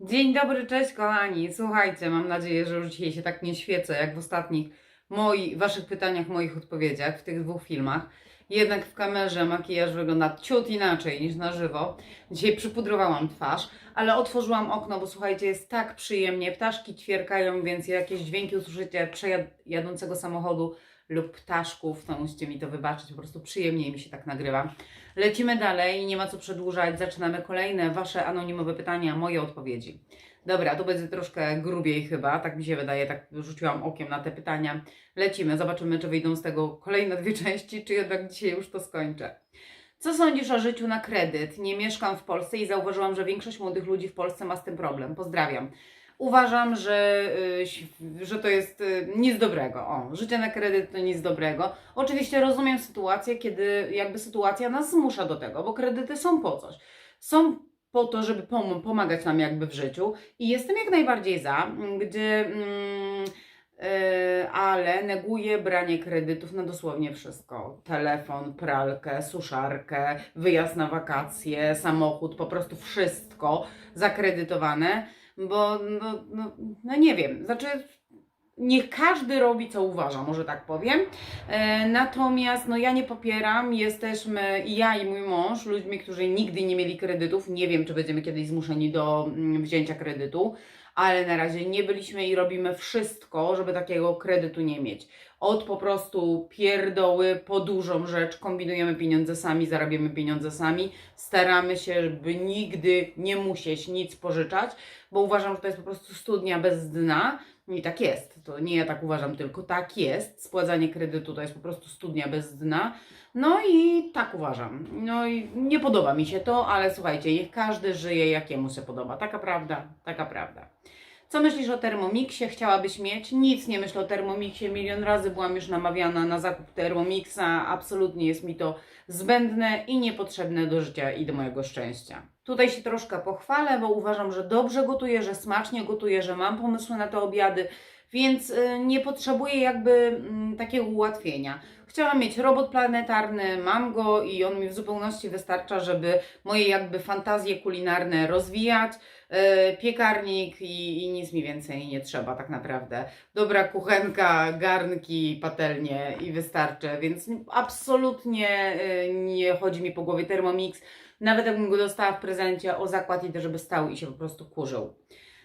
Dzień dobry, cześć kochani. Słuchajcie, mam nadzieję, że już dzisiaj się tak nie świecę, jak w ostatnich moi, waszych pytaniach, moich odpowiedziach w tych dwóch filmach. Jednak w kamerze makijaż wygląda ciut inaczej niż na żywo. Dzisiaj przypudrowałam twarz, ale otworzyłam okno, bo słuchajcie, jest tak przyjemnie. Ptaszki ćwierkają, więc jakieś dźwięki usłyszycie przejadącego samochodu lub ptaszków, to musicie mi to wybaczyć, po prostu przyjemniej mi się tak nagrywa. Lecimy dalej, nie ma co przedłużać, zaczynamy kolejne Wasze anonimowe pytania, moje odpowiedzi. Dobra, tu będzie troszkę grubiej chyba, tak mi się wydaje, tak rzuciłam okiem na te pytania. Lecimy, zobaczymy, czy wyjdą z tego kolejne dwie części, czy jednak dzisiaj już to skończę. Co sądzisz o życiu na kredyt? Nie mieszkam w Polsce i zauważyłam, że większość młodych ludzi w Polsce ma z tym problem. Pozdrawiam. Uważam, że, y, że to jest y, nic dobrego. O, życie na kredyt to nic dobrego. Oczywiście rozumiem sytuację, kiedy jakby sytuacja nas zmusza do tego, bo kredyty są po coś. Są po to, żeby pom- pomagać nam jakby w życiu i jestem jak najbardziej za, gdzie mm, y, ale neguję branie kredytów na dosłownie wszystko. Telefon, pralkę, suszarkę, wyjazd na wakacje, samochód, po prostu wszystko zakredytowane, bo no, no, no nie wiem, znaczy niech każdy robi co uważa, może tak powiem. E, natomiast no ja nie popieram, jesteśmy ja i mój mąż ludźmi, którzy nigdy nie mieli kredytów. Nie wiem, czy będziemy kiedyś zmuszeni do mm, wzięcia kredytu, ale na razie nie byliśmy i robimy wszystko, żeby takiego kredytu nie mieć. Od po prostu pierdoły po dużą rzecz, kombinujemy pieniądze sami, zarabiamy pieniądze sami, staramy się, żeby nigdy nie musieć nic pożyczać, bo uważam, że to jest po prostu studnia bez dna. I tak jest. To nie ja tak uważam, tylko tak jest. Spłacanie kredytu to jest po prostu studnia bez dna. No i tak uważam. No i nie podoba mi się to, ale słuchajcie, niech każdy żyje jakiemu się podoba. Taka prawda, taka prawda. Co myślisz o Thermomixie? Chciałabyś mieć? Nic nie myślę o Thermomixie. Milion razy byłam już namawiana na zakup Thermomixa. Absolutnie jest mi to zbędne i niepotrzebne do życia i do mojego szczęścia. Tutaj się troszkę pochwalę, bo uważam, że dobrze gotuję, że smacznie gotuję, że mam pomysły na te obiady, więc y, nie potrzebuję jakby mm, takiego ułatwienia. Chciałam mieć robot planetarny, mam go i on mi w zupełności wystarcza, żeby moje jakby fantazje kulinarne rozwijać. Y, Piekarnik i, i nic mi więcej nie trzeba tak naprawdę. Dobra kuchenka, garnki, patelnie i wystarczy, więc absolutnie y, nie chodzi mi po głowie Thermomix. Nawet jakbym go dostała w prezencie, o zakład idę, żeby stał i się po prostu kurzył.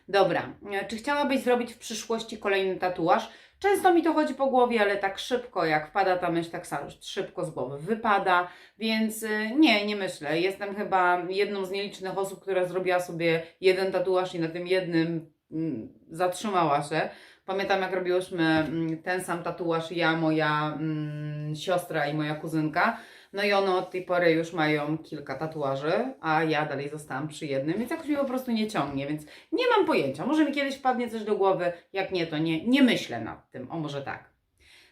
Dobra, e, czy chciałabyś zrobić w przyszłości kolejny tatuaż? Często mi to chodzi po głowie, ale tak szybko, jak wpada ta myśl, tak samo szybko z głowy wypada, więc y, nie, nie myślę. Jestem chyba jedną z nielicznych osób, która zrobiła sobie jeden tatuaż i na tym jednym mm, zatrzymała się. Pamiętam, jak robiłyśmy mm, ten sam tatuaż ja, moja mm, siostra i moja kuzynka. No i one od tej pory już mają kilka tatuaży, a ja dalej zostałam przy jednym, więc jakoś mi po prostu nie ciągnie, więc nie mam pojęcia. Może mi kiedyś wpadnie coś do głowy, jak nie, to nie, nie myślę nad tym. O, może tak.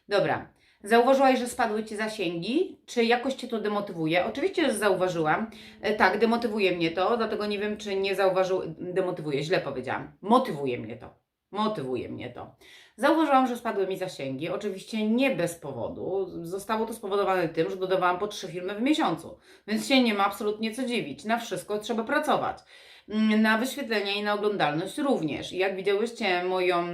Dobra. Zauważyłaś, że spadły Ci zasięgi? Czy jakoś Cię to demotywuje? Oczywiście, że zauważyłam. E, tak, demotywuje mnie to, dlatego nie wiem, czy nie zauważył... Demotywuje, źle powiedziałam. Motywuje mnie to. Motywuje mnie to. Zauważyłam, że spadły mi zasięgi. Oczywiście nie bez powodu. Zostało to spowodowane tym, że dodawałam po trzy filmy w miesiącu. Więc się nie ma absolutnie co dziwić. Na wszystko trzeba pracować. Mm, Na wyświetlenie i na oglądalność również. Jak widziałyście moją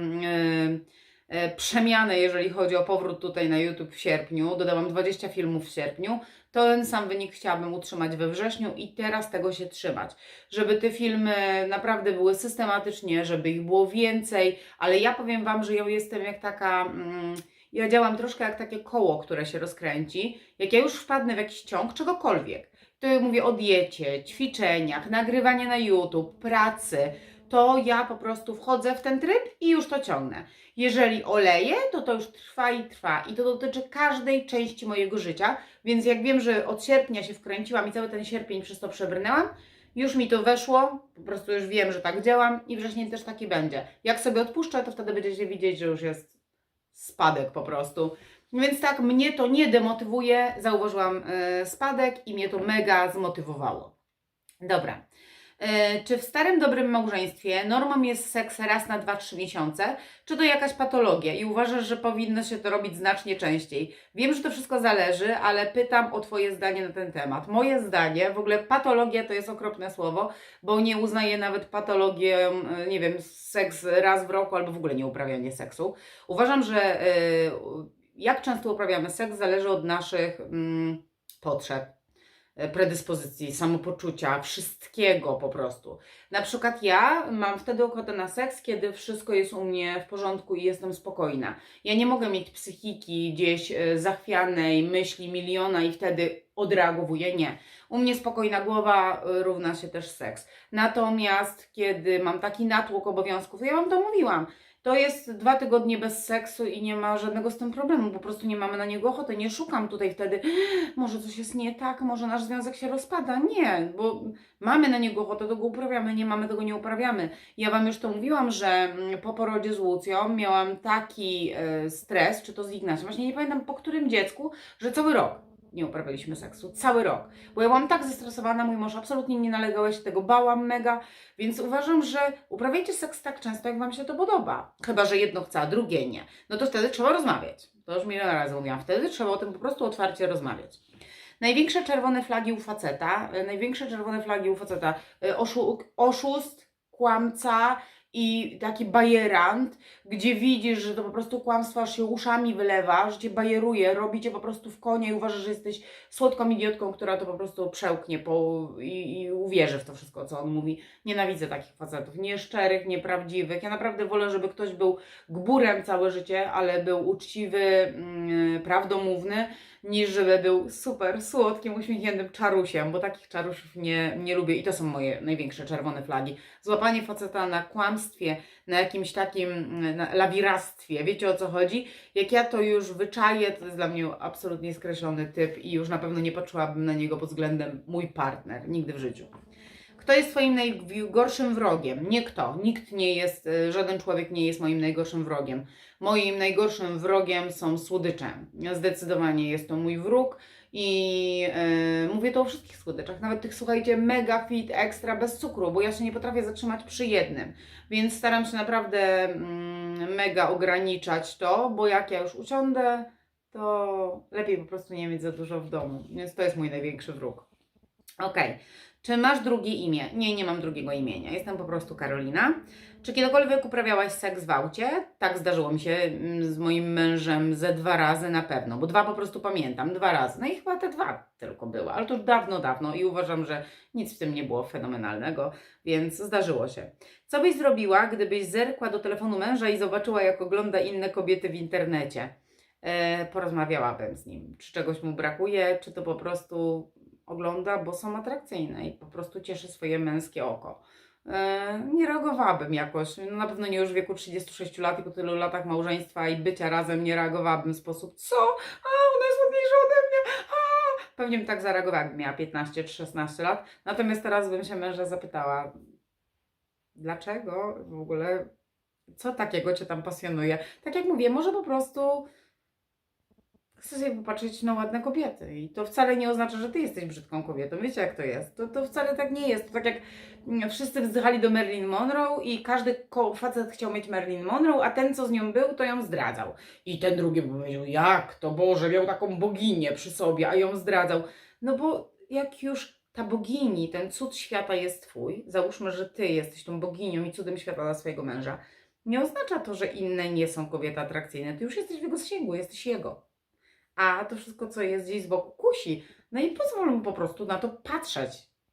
e, przemianę, jeżeli chodzi o powrót tutaj na YouTube w sierpniu, dodałam 20 filmów w sierpniu, ten sam wynik chciałabym utrzymać we wrześniu i teraz tego się trzymać. Żeby te filmy naprawdę były systematycznie, żeby ich było więcej, ale ja powiem Wam, że ja jestem jak taka. Mm, ja działam troszkę jak takie koło, które się rozkręci. Jak ja już wpadnę w jakiś ciąg czegokolwiek, to ja mówię o diecie, ćwiczeniach, nagrywaniu na YouTube, pracy, to ja po prostu wchodzę w ten tryb i już to ciągnę. Jeżeli oleję, to to już trwa i trwa. I to dotyczy każdej części mojego życia, więc jak wiem, że od sierpnia się wkręciłam i cały ten sierpień przez to przebrnęłam, już mi to weszło, po prostu już wiem, że tak działam i wrzesień też taki będzie. Jak sobie odpuszczę, to wtedy będziecie widzieć, że już jest spadek po prostu. Więc tak, mnie to nie demotywuje, zauważyłam e, spadek i mnie to mega zmotywowało. Dobra. E, Czy w starym dobrym małżeństwie normą jest seks raz na 2-3 miesiące, czy to jakaś patologia i uważasz, że powinno się to robić znacznie częściej? Wiem, że to wszystko zależy, ale pytam o Twoje zdanie na ten temat. Moje zdanie, w ogóle patologia to jest okropne słowo, bo nie uznaję nawet patologię, e, nie wiem, seks raz w roku albo w ogóle nie uprawianie seksu. Uważam, że e, jak często uprawiamy seks zależy od naszych mm, potrzeb predyspozycji, samopoczucia, wszystkiego po prostu. Na przykład ja mam wtedy ochotę na seks, kiedy wszystko jest u mnie w porządku i jestem spokojna. Ja nie mogę mieć psychiki gdzieś e, zachwianej, myśli miliona i wtedy odreagowuję. Nie. U mnie spokojna głowa e, równa się też seks. Natomiast kiedy mam taki natłok obowiązków, ja Wam to mówiłam, to jest dwa tygodnie bez seksu i nie ma żadnego z tym problemu, po prostu nie mamy na niego ochoty. Nie szukam tutaj wtedy, może coś jest nie tak, może nasz związek się rozpada. Nie, bo mamy na niego ochotę, to go uprawiamy, nie mamy, tego nie uprawiamy. Ja Wam już to mówiłam, że mm, po porodzie z Łucją miałam taki e, stres, czy to z Ignaciem, właśnie nie pamiętam po którym dziecku, że cały rok nie uprawialiśmy seksu. Cały rok. Bo ja byłam tak zestresowana, mój mąż absolutnie nie nalegał, ja się tego bałam mega, więc uważam, że uprawiajcie seks tak często, jak Wam się to podoba. Chyba, że jedno chce, a drugie nie. No to wtedy trzeba rozmawiać. To już milion razy mówiłam. Wtedy trzeba o tym po prostu otwarcie rozmawiać. Największe czerwone flagi u faceta, e, największe czerwone flagi u faceta, e, oszu, oszust, kłamca i taki bajerant, gdzie widzisz, że to po prostu kłamstwo aż się uszami wylewa, że cię bajeruje, robi cię po prostu w konie i uważasz, że jesteś słodką idiotką, która to po prostu przełknie po, i, i uwierzy w to wszystko, co on mówi. Nienawidzę takich facetów, nieszczerych, nieprawdziwych. Ja naprawdę wolę, żeby ktoś był gburem całe życie, ale był uczciwy, mm, prawdomówny, niż żeby był super słodkim, uśmiechniętym czarusiem, bo takich czarusiów nie, nie lubię i to są moje największe czerwone flagi. Złapanie faceta na kłamstwie, na jakimś takim na wiecie o co chodzi? Jak ja to już wyczaję, to jest dla mnie absolutnie skreślony typ i już na pewno nie patrzyłabym na niego pod względem mój partner, nigdy w życiu. Kto jest Twoim najgorszym wrogiem? Nie kto. Nikt nie jest, y, żaden człowiek nie jest moim najgorszym wrogiem. Moim najgorszym wrogiem są słodycze. Zdecydowanie jest to mój wróg i yy, mówię to o wszystkich słodyczach, nawet tych, słuchajcie, mega fit, ekstra, bez cukru, bo ja się nie potrafię zatrzymać przy jednym. Więc staram się naprawdę mm, mega ograniczać to, bo jak ja już usiądę, to lepiej po prostu nie mieć za dużo w domu. Więc to jest mój największy wróg. Okej. Czy masz drugie imię? Nie, nie mam drugiego imienia. Jestem po prostu Karolina. Czy kiedykolwiek uprawiałaś seks w aucie? Tak, zdarzyło mi się mm, z moim mężem ze dwa razy na pewno, bo dwa po prostu pamiętam, dwa razy. No i chyba te dwa tylko były, ale to już dawno, dawno i uważam, że nic w tym nie było fenomenalnego, więc zdarzyło się. Co byś zrobiła, gdybyś zerkła do telefonu męża i zobaczyła, jak ogląda inne kobiety w internecie? E, porozmawiałabym z nim, czy czegoś mu brakuje, czy to po prostu ogląda, bo są atrakcyjne i po prostu cieszy swoje męskie oko. E, nie reagowałabym jakoś, no na pewno nie już w wieku 36 lat i po tylu latach małżeństwa i bycia razem nie reagowałabym w sposób co? A, ona jest ładniejsza ode mnie! A! Pewnie bym tak zareagowała, jakbym miała 15 czy 16 lat. Natomiast teraz bym się męża zapytała, dlaczego w ogóle, co takiego Cię tam pasjonuje? Tak jak mówię, może po prostu chcę sobie popatrzeć na ładne kobiety. I to wcale nie oznacza, że ty jesteś brzydką kobietą. Wiecie, jak to jest? To, to wcale tak nie jest. To tak jak mm, wszyscy wzdychali do Marilyn Monroe i każdy facet chciał mieć Marilyn Monroe, a ten, co z nią był, to ją zdradzał. I ten drugi powiedział, jak to Boże, miał taką boginię przy sobie, a ją zdradzał. No bo jak już ta bogini, ten cud świata jest twój, załóżmy, że ty jesteś tą boginią i cudem świata dla swojego męża, nie oznacza to, że inne nie są kobiety atrakcyjne. Ty już jesteś w jego zasięgu, jesteś jego a to wszystko, co jest gdzieś z boku, kusi. No i pozwól mu po prostu na to patrzeć.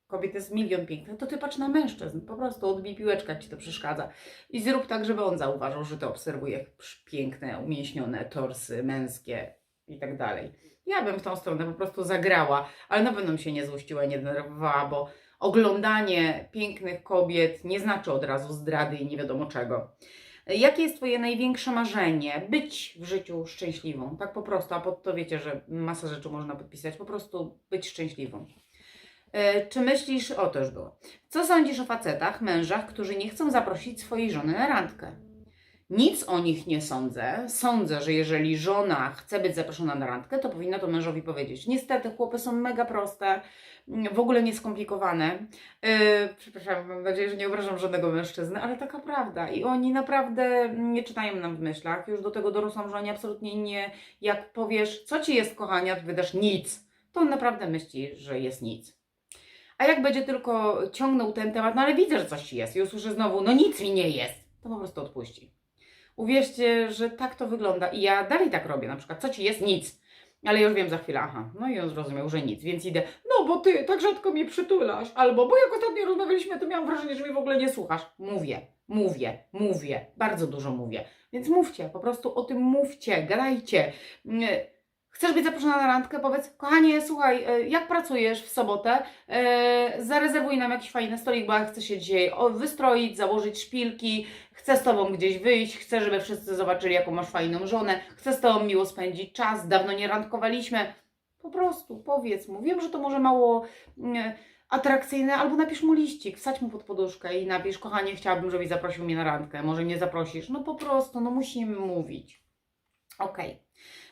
Kobiet jest milion pięknych, to ty patrz na mężczyzn. Po prostu odbij piłeczkę, jak ci to przeszkadza. I zrób tak, żeby on zauważył, że ty obserwujesz piękne, umięśnione torsy męskie i tak dalej. Ja bym w tą stronę po prostu zagrała, ale na pewno bym się nie złościła, nie denerwowała, bo oglądanie pięknych kobiet nie znaczy od razu zdrady i nie wiadomo czego. Jakie jest Twoje największe marzenie? Być w życiu szczęśliwą. Tak po prostu, a pod to wiecie, że masa rzeczy można podpisać. Po prostu być szczęśliwą. E, Czy myślisz, o to już było. Co sądzisz o facetach, mężach, którzy nie chcą zaprosić swojej żony na randkę? Nic o nich nie sądzę. Sądzę, że jeżeli żona chce być zaproszona na randkę, to powinna to mężowi powiedzieć. Niestety, chłopy są mega proste, w ogóle nieskomplikowane. Yy, przepraszam, mam nadzieję, że nie obrażam żadnego mężczyzny, ale taka prawda. I oni naprawdę nie czytają nam w myślach. Już do tego dorosłam, że oni absolutnie nie. Jak powiesz, co ci jest, kochania, to wydasz nic, to on naprawdę myśli, że jest nic. A jak będzie tylko ciągnął ten temat, no ale widzę, że coś jest i usłyszę znowu, no nic mi nie jest, to po prostu odpuści. Uwierzcie, że tak to wygląda i ja dalej tak robię, na przykład, co ci jest? Nic. Ale już wiem za chwilę, aha, no i on zrozumiał, że nic, więc idę, no bo ty tak rzadko mnie przytulasz, albo bo jak ostatnio rozmawialiśmy, to miałam wrażenie, że mnie w ogóle nie słuchasz. Mówię, mówię, mówię, bardzo dużo mówię. Więc mówcie, po prostu o tym mówcie, gadajcie. Chcesz być zaproszona na randkę? Powiedz, kochanie, słuchaj, e, jak pracujesz w sobotę? E, zarezerwuj nam jakiś fajny stolik, bo ja chcę się dzisiaj wystroić, założyć szpilki, chcę z Tobą gdzieś wyjść, chcę, żeby wszyscy zobaczyli, jaką masz fajną żonę, chcę z Tobą miło spędzić czas, dawno nie randkowaliśmy. Po prostu powiedz mu. Wiem, że to może mało mm, atrakcyjne, albo napisz mu liścik, wsadź mu pod poduszkę i napisz, kochanie, chciałabym, żebyś zaprosił mnie na randkę, może mnie zaprosisz. No po prostu, no musimy mówić. Okej.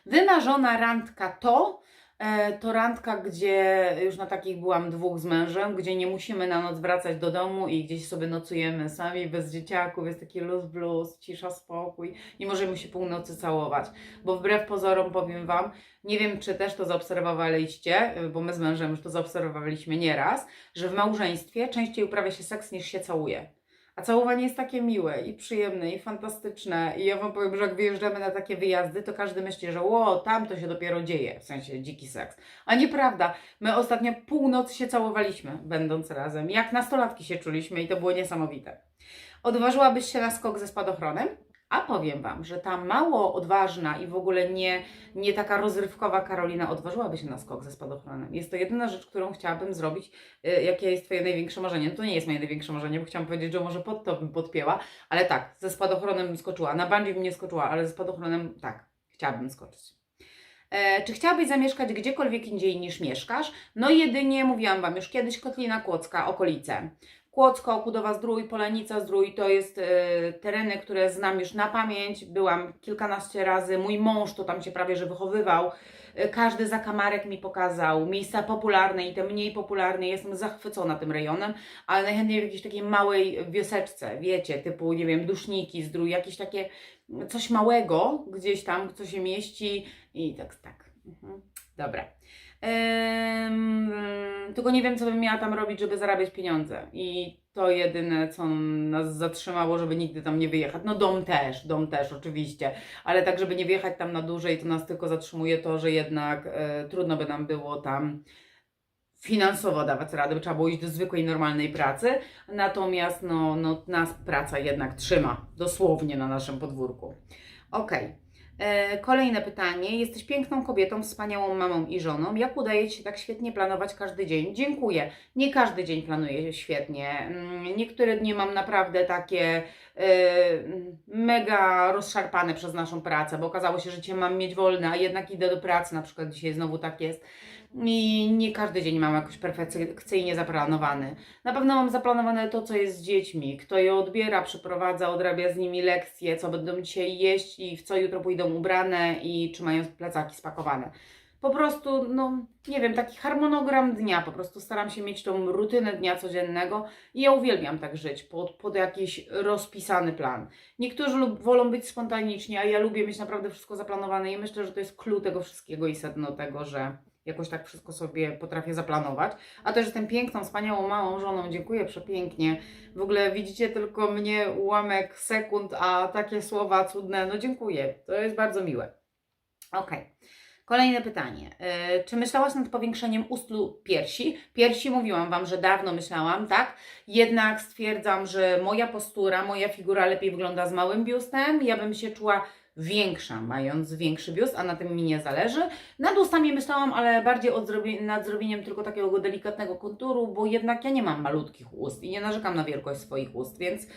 Wymarzona randka to, e, to randka, gdzie już na takich byłam dwóch z mężem, gdzie nie musimy na noc wracać do domu i gdzieś sobie nocujemy sami, bez dzieciaków, jest taki luz blues, cisza, spokój i możemy się północy całować. Bo wbrew pozorom powiem Wam, nie wiem czy też to zaobserwowaliście, y, bo my z mężem już to zaobserwowaliśmy nieraz, że w małżeństwie częściej uprawia się seks niż się całuje. A całowanie jest takie miłe i przyjemne i fantastyczne. I ja Wam powiem, że jak wyjeżdżamy na takie wyjazdy, to każdy myśli, że ło, tam to się dopiero dzieje, w sensie dziki seks. A nieprawda. My ostatnio północ się całowaliśmy, będąc razem. Jak nastolatki się czuliśmy i to było niesamowite. Odważyłabyś się na skok ze spadochronem? A powiem Wam, że ta mało odważna i w ogóle nie, nie taka rozrywkowa Karolina odważyłaby się na skok ze spadochronem. Jest to jedyna rzecz, którą chciałabym zrobić. Y, Jakie jest Twoje największe marzenie? No to nie jest moje największe marzenie, bo chciałam powiedzieć, że może pod to bym podpięła, ale tak, ze spadochronem skoczyła. Na bungee bym nie skoczyła, ale ze spadochronem tak, chciałabym skoczyć. E, czy chciałabyś zamieszkać gdziekolwiek indziej niż mieszkasz? No jedynie, mówiłam Wam już kiedyś, Kotlina Kłodzka, okolice. Kłodzko, Kudowa Zdrój, Polenica Zdrój to jest e, tereny, które znam już na pamięć. Byłam kilkanaście razy, mój mąż to tam się prawie że wychowywał. E, każdy zakamarek mi pokazał, miejsca popularne i te mniej popularne. Jestem zachwycona tym rejonem, ale najchętniej w jakiejś takiej małej wioseczce, wiecie, typu, nie wiem, Duszniki, Zdrój, jakieś takie coś małego gdzieś tam, co się mieści i tak, tak. Mhm. Dobra. Tylko nie wiem, co bym miała tam robić, żeby zarabiać pieniądze. I to jedyne, co nas zatrzymało, żeby nigdy tam nie wyjechać. No dom też, dom też oczywiście, ale tak, żeby nie wjechać tam na dłużej, to nas tylko zatrzymuje to, że jednak e, trudno by nam było tam finansowo dawać radę, trzeba było iść do zwykłej, normalnej pracy. Natomiast no, no, nas praca jednak trzyma, dosłownie na naszym podwórku. Okej. E, Kolejne pytanie. Jesteś piękną kobietą, wspaniałą mamą i żoną. Jak udaje Ci się tak świetnie planować każdy dzień? Dziękuję. Nie każdy dzień planuję świetnie. Mm, Niektóre dni mam naprawdę takie e, mega rozszarpane przez naszą pracę, bo okazało się, że Cię mam mieć wolne, a jednak idę do pracy, na przykład dzisiaj znowu tak jest. I nie każdy dzień mam jakoś perfekcyjnie zaplanowany. Na pewno mam zaplanowane to, co jest z dziećmi, kto je odbiera, przyprowadza, odrabia z nimi lekcje, co będą dzisiaj jeść i w co jutro pójdą ubrane i czy mają plecaki spakowane. Po prostu, no nie wiem, taki harmonogram dnia, po prostu staram się mieć tą rutynę dnia codziennego i ja uwielbiam tak żyć, pod, pod jakiś rozpisany plan. Niektórzy lub, wolą być spontaniczni, a ja lubię mieć naprawdę wszystko zaplanowane i myślę, że to jest clue tego wszystkiego i sedno tego, że jakoś tak wszystko sobie potrafię zaplanować. A też jestem piękną, wspaniałą, małą żoną. Dziękuję przepięknie. W ogóle widzicie tylko mnie ułamek sekund, a takie słowa cudne. No dziękuję. To jest bardzo miłe. Okej. Kolejne pytanie. Yy, czy myślałaś nad powiększeniem ustlu piersi? Piersi mówiłam Wam, że dawno myślałam, tak? Jednak stwierdzam, że moja postura, moja figura lepiej wygląda z małym biustem. Ja bym się czuła większa, mając większy biust, a na tym mi nie zależy. Nad ustami myślałam, ale bardziej zrobi- nad zrobieniem tylko takiego delikatnego konturu, bo jednak ja nie mam malutkich ust i nie narzekam na wielkość swoich ust, więc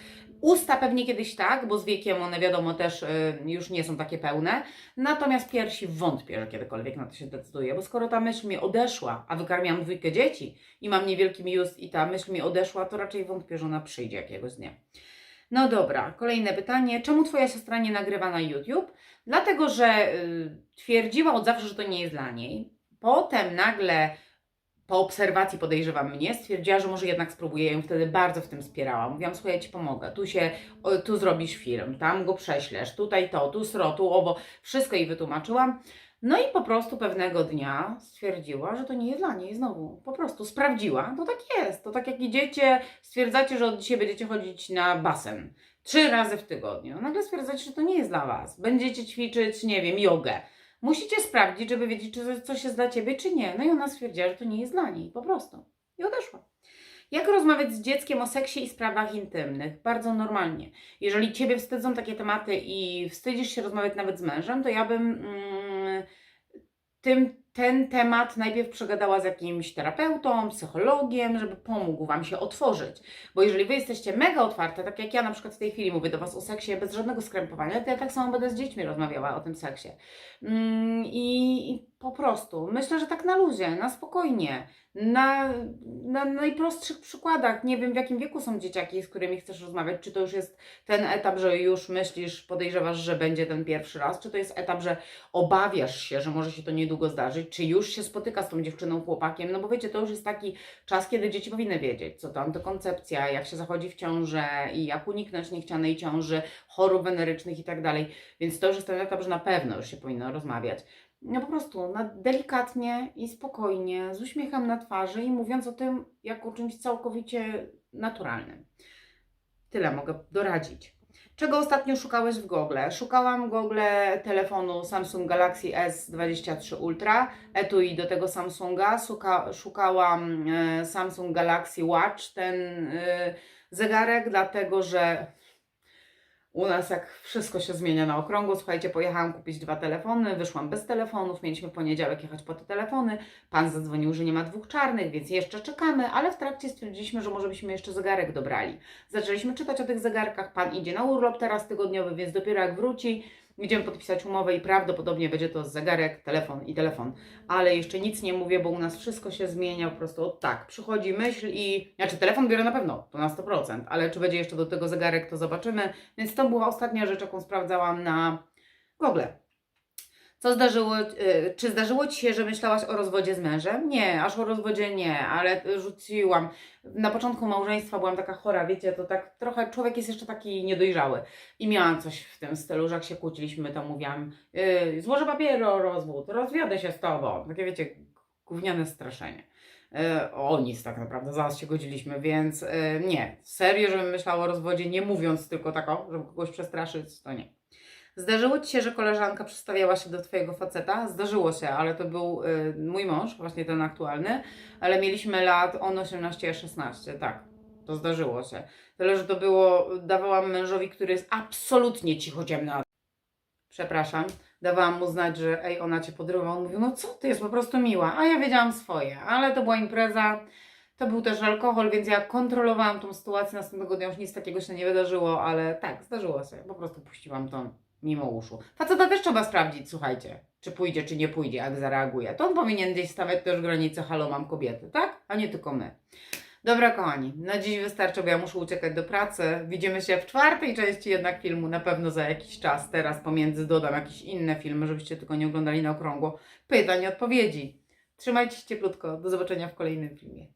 usta pewnie kiedyś tak, bo z wiekiem one wiadomo też y, już nie są takie pełne. Natomiast piersi wątpię, że kiedykolwiek na to się decyduję, bo skoro ta myśl mi odeszła, a wykarmiam dwójkę dzieci i mam niewielki biust i ta myśl mi odeszła, to raczej wątpię, że ona przyjdzie jakiegoś dnia. No dobra, kolejne pytanie. Czemu twoja siostra nie nagrywa na YouTube? Dlatego, że y, twierdziła od zawsze, że to nie jest dla niej. Potem nagle po obserwacji podejrzewam mnie, stwierdziła, że może jednak spróbuję. Ja ją wtedy bardzo w tym wspierałam. Mówiłam, słuchaj, ja Ci pomogę. Tu się, tu zrobisz film, tam go prześlesz, tutaj to, tu sro, tu owo. Wszystko jej wytłumaczyłam. No i po prostu pewnego dnia stwierdziła, że to nie jest dla niej znowu. Po prostu sprawdziła. To tak jest. To tak jak idziecie, stwierdzacie, że od dzisiaj będziecie chodzić na basen. Trzy razy w tygodniu. Nagle stwierdzacie, że to nie jest dla Was. Będziecie ćwiczyć, nie wiem, jogę. Musicie sprawdzić, żeby wiedzieć, czy coś jest dla Ciebie, czy nie. No i ona stwierdziła, że to nie jest dla niej. Po prostu. I odeszła. Jak rozmawiać z dzieckiem o seksie i sprawach intymnych? Bardzo normalnie. Jeżeli Ciebie wstydzą takie tematy i wstydzisz się rozmawiać nawet z mężem, to ja bym mm, tym, ten temat najpierw przegadała z jakimś terapeutą, psychologiem, żeby pomógł Wam się otworzyć. Bo jeżeli Wy jesteście mega otwarte, tak jak ja na przykład w tej chwili mówię do Was o seksie bez żadnego skrępowania, to ja tak samo będę z dziećmi rozmawiała o tym seksie. Mm, i, I po prostu, myślę, że tak na luzie, na spokojnie, na, na najprostszych przykładach. Nie wiem, w jakim wieku są dzieciaki, z którymi chcesz rozmawiać. Czy to już jest ten etap, że już myślisz, podejrzewasz, że będzie ten pierwszy raz, czy to jest etap, że obawiasz się, że może się to niedługo zdarzyć, czy już się spotyka z tą dziewczyną, chłopakiem, no bo wiecie, to już jest taki czas, kiedy dzieci powinny wiedzieć, co to antykoncepcja, jak się zachodzi w ciążę i jak uniknąć niechcianej ciąży, chorób wenerycznych i tak dalej, więc to już jest ten etap, że na pewno już się powinno rozmawiać. No po prostu na, delikatnie i spokojnie, z uśmiechem na twarzy i mówiąc o tym jak o czymś całkowicie naturalnym. Tyle mogę doradzić. Czego ostatnio szukałeś w Google? Szukałam w Google telefonu Samsung Galaxy S23 Ultra, etui do tego Samsunga. Szuka, szukałam e, Samsung Galaxy Watch, ten e, zegarek, dlatego że u nas jak wszystko się zmienia na okrągło, słuchajcie, pojechałam kupić dwa telefony, wyszłam bez telefonów, mieliśmy poniedziałek jechać po te telefony, pan zadzwonił, że nie ma dwóch czarnych, więc jeszcze czekamy, ale w trakcie stwierdziliśmy, że może byśmy jeszcze zegarek dobrali. Zaczęliśmy czytać o tych zegarkach, pan idzie na urlop teraz tygodniowy, więc dopiero jak wróci, idziemy podpisać umowę i prawdopodobnie będzie to zegarek, telefon i telefon. Ale jeszcze nic nie mówię, bo u nas wszystko się zmienia, po prostu od tak, przychodzi myśl i, znaczy telefon biorę na pewno, to na 100%, ale czy będzie jeszcze do tego zegarek, to zobaczymy. Więc to była ostatnia rzecz, jaką sprawdzałam na Google. Co zdarzyło, y, czy zdarzyło Ci się, że myślałaś o rozwodzie z mężem? Nie, aż o rozwodzie nie, ale rzuciłam. Na początku małżeństwa byłam taka chora, wiecie, to tak trochę człowiek jest jeszcze taki niedojrzały. I miałam coś w tym stylu, że jak się kłóciliśmy, to mówiłam, yy, złożę papiery o rozwód, rozwiodę się z Tobą. Takie wiecie, gówniane straszenie. Yy, o nic tak naprawdę, zaraz się godziliśmy, więc yy, nie, serio, żebym myślała o rozwodzie, nie mówiąc tylko tak o, żeby kogoś przestraszyć, to nie. Zdarzyło Ci się, że koleżanka przedstawiała się do Twojego faceta? Zdarzyło się, ale to był y, mój mąż, właśnie ten aktualny, ale mieliśmy lat, on 18, ja 16, tak. To zdarzyło się. Tyle, że to było, dawałam mężowi, który jest absolutnie cichociemny. Przepraszam, dawałam mu znać, że ej, ona Cię podrywa. On mówił, no co Ty, jest po prostu miła. A ja wiedziałam swoje, ale to była impreza, to był też alkohol, więc ja kontrolowałam tą sytuację. Następnego dnia już nic takiego się nie wydarzyło, ale tak, zdarzyło się. Po prostu puściłam to mimo uszu. Faceta też trzeba sprawdzić, słuchajcie, czy pójdzie, czy nie pójdzie, jak zareaguje. To on powinien gdzieś stawiać też granice, halo, mam kobiety, tak? A nie tylko my. Dobra, kochani, na dziś wystarczy, bo ja muszę uciekać do pracy. Widzimy się w czwartej części jednak filmu, na pewno za jakiś czas. Teraz pomiędzy dodam jakieś inne filmy, żebyście tylko nie oglądali na okrągło. Pytań, odpowiedzi. Trzymajcie się cieplutko. Do zobaczenia w kolejnym filmie.